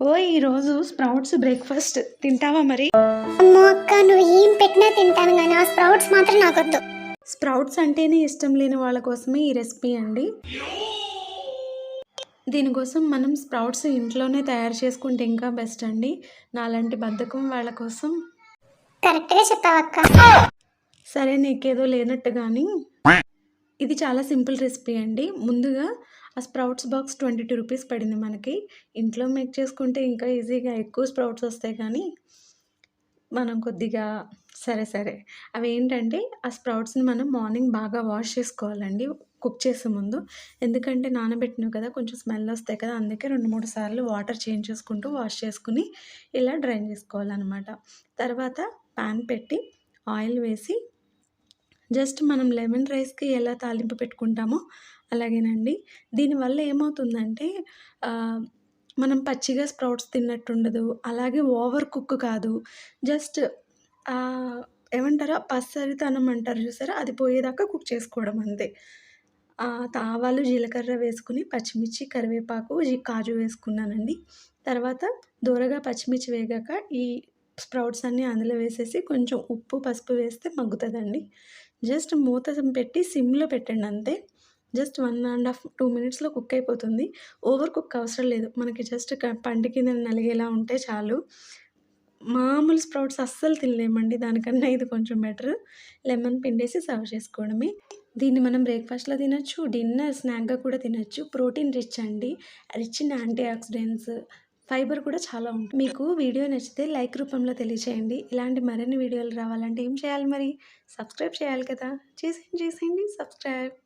ఓ ఈరోజు sprouts breakfast. తింటావా మరి? అమ్మో అక్క నువ్వు ఏం పెట్టినా తింటాను కానీ ఆ స్ప్రౌట్స్ మాత్రం నాకొద్దు. స్ప్రౌట్స్ అంటేనే ఇష్టం లేని వాళ్ళ కోసమే ఈ రెసిపీ అండి. దీనికోసం మనం స్ప్రౌట్స్ ఇంట్లోనే తయారు చేసుకుంటే ఇంకా బెస్ట్ అండి. నాలాంటి బద్ధకం వాళ్ళ కోసం. కరెక్ట్గా చెప్పావు అక్క సరే నీకేదో లేనట్టు కానీ ఇది చాలా సింపుల్ రెసిపీ అండి. ముందుగా ఆ sprouts box twenty two rupees పడింది మనకి. ఇంట్లో మేక్ చేసుకుంటే ఇంకా ఈజీగా ఎక్కువ స్ప్రౌట్స్ వస్తాయి కానీ మనం కొద్దిగా సరే సరే. అవి ఏంటంటే ఆ స్ప్రౌట్స్ని మనం మార్నింగ్ బాగా వాష్ చేసుకోవాలండి కుక్ చేసే ముందు. ఎందుకంటే నానబెట్టినవి కదా కొంచెం స్మెల్ వస్తాయి కదా అందుకే రెండు మూడు సార్లు వాటర్ చేంజ్ చేసుకుంటూ వాష్ చేసుకుని ఇలా డ్రైన్ చేసుకోవాలన్నమాట. తర్వాత ప్యాన్ పెట్టి ఆయిల్ వేసి జస్ట్ మనం లెమన్ రైస్కి ఎలా తాలింపు పెట్టుకుంటామో అలాగేనండి. దీనివల్ల ఏమవుతుందంటే మనం పచ్చిగా స్ప్రౌట్స్ తిన్నట్టు ఉండదు అలాగే ఓవర్ కుక్ కాదు. జస్ట్ ఆ, ఏమంటారు? పసరితనం అంటారు చూసారా? అది పోయేదాకా కుక్ చేసుకోవడం అంతే. ఆ, ఆవాలు జీలకర్ర వేసుకుని పచ్చిమిర్చి కరివేపాకు కాజు వేసుకున్నానండి. తర్వాత దూరగా పచ్చిమిర్చి వేగాక ఈ స్ప్రౌట్స్ అన్నీ అందులో వేసేసి కొంచెం ఉప్పు పసుపు వేస్తే మగ్గుతుందండి. జస్ట్ మూత పెట్టి సిమ్లో పెట్టండి అంతే. Just one and half two మినిట్స్లో కుక్ అయిపోతుంది. ఓవర్ కుక్ అవసరం లేదు. మనకి జస్ట్ పంటి కింద నలిగేలా ఉంటే చాలు. మామూలు స్ప్రౌట్స్ అస్సలు తినలేమండి. దానికన్నా ఇది కొంచెం బెటర్. లెమన్ పిండేసి సర్వ్ చేసుకోవడమే. దీన్ని మనం బ్రేక్ఫాస్ట్లో తినొచ్చు. డిన్నర్ స్నాక్గా కూడా తినొచ్చు. ప్రోటీన్ రిచ్ అండి. Rich in antioxidants fibre కూడా చాలా ఉంటుంది. మీకు వీడియో నచ్చితే లైక్ రూపంలో తెలియచేయండి. ఇలాంటి మరిన్ని వీడియోలు రావాలంటే ఏం చేయాలి మరి? సబ్స్క్రైబ్ చేయాలి కదా? చేసేయండి చేసేయండి. సబ్స్క్రైబ్.